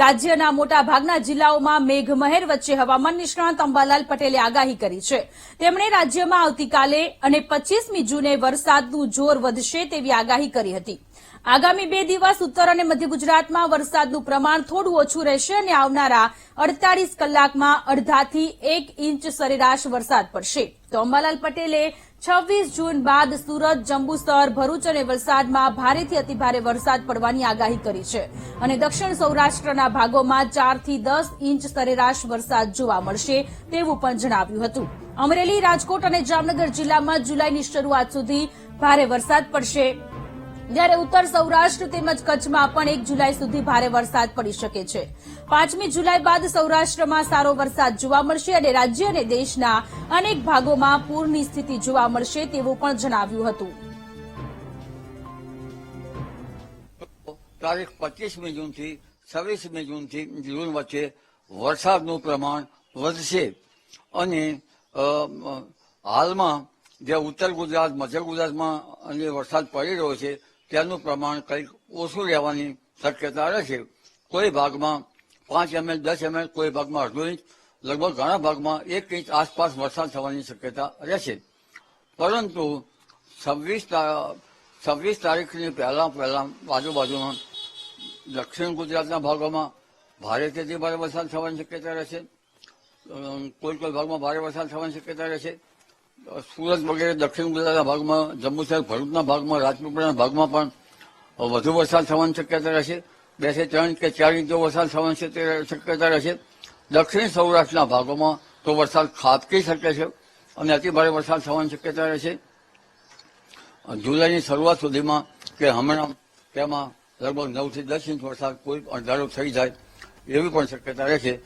રાજ્યના મોટા ભાગના જિલ્લાઓમાં મેઘમહેર વચ્ચે હવામાન નિષ્ણાંત અંબાલાલ પટેલે આગાહી કરી છે. તેમણે રાજ્યમાં આવતીકાલે અને પચીસમી જૂને વરસાદનું જોર વધશે તેવી આગાહી કરી હતી. આગામી બે દિવસ ઉત્તર અને મધ્ય ગુજરાતમાં વરસાદનું પ્રમાણ થોડું ઓછું રહેશે અને આવનારા અડતાલીસ કલાકમાં અડધાથી એક ઇંચ સરેરાશ વરસાદ પડશે. તો અંબાલાલ પટેલે છવ્વીસ જૂન બાદ સુરત, જંબુસર, ભરૂચ અને વલસાડમાં ભારેથી અતિભારે વરસાદ પડવાની આગાહી કરી છે. અને દક્ષિણ સૌરાષ્ટ્રના ભાગોમાં ચારથી દસ ઇંચ સરેરાશ વરસાદ જોવા મળશે તેવું પણ જણાવ્યું હતું. અમરેલી, રાજકોટ અને જામનગર જિલ્લામાં જુલાઈની શરૂઆત સુધી ભારે વરસાદ પડશે. જ્યારે ઉત્તર સૌરાષ્ટ્ર તેમજ કચ્છમાં પણ એક જુલાઈ સુધી ભારે વરસાદ પડી શકે છે. પાંચમી જુલાઈ બાદ સૌરાષ્ટ્રમાં સારો વરસાદ જોવા મળશે અને રાજ્ય અને દેશના અનેક ભાગોમાં પૂરની સ્થિતિ જોવા મળશે તેવું પણ જણાવ્યું હતું. તારીખ પચીસમી જૂનથી છવ્વીસમી જૂનથી જૂન વચ્ચે વરસાદનું પ્રમાણ વધશે. અને હાલમાં જે ઉત્તર ગુજરાત, મધ્ય ગુજરાતમાં અને વરસાદ પડી રહ્યો છે તેનું પ્રમાણ કંઈક ઓછું રહેવાની શક્યતા રહેશે કોઈ ભાગમાં પાંચ એમએલ, દસ એમએલ, કોઈ ભાગમાં અડધો ઇંચ, લગભગ ઘણા ભાગમાં એક ઇંચ આસપાસ વરસાદ થવાની શક્યતા રહેશે પરંતુ છવ્વીસ છવ્વીસ તારીખની પહેલા પહેલા આજુબાજુમાં દક્ષિણ ગુજરાતના ભાગોમાં ભારે તેથી ભારે વરસાદ થવાની શક્યતા રહેશે કોઈ કોઈ ભાગમાં ભારે વરસાદ થવાની શક્યતા રહેશે સુરત વગેરે દક્ષિણ ગુજરાતના ભાગમાં, જમ્મુ શહેર ભરૂચના ભાગમાં, રાજપીપળાના ભાગમાં પણ વધુ વરસાદ થવાની શક્યતા રહેશે. બેથી ત્રણ કે ચાર ઇંચ વરસાદ થવાની શક્ય- શક્યતા રહેશે. દક્ષિણ સૌરાષ્ટ્રના ભાગોમાં તો વરસાદ ખાબકી શકે છે અને અતિભારે વરસાદ થવાની શક્યતા રહેશે. જુલાઈની શરૂઆત સુધીમાં કે હમણાં, તેમાં લગભગ નવથી દસ ઇંચ વરસાદ કોઈ અણધારો થઈ જાય એવી પણ શક્યતા રહેશે.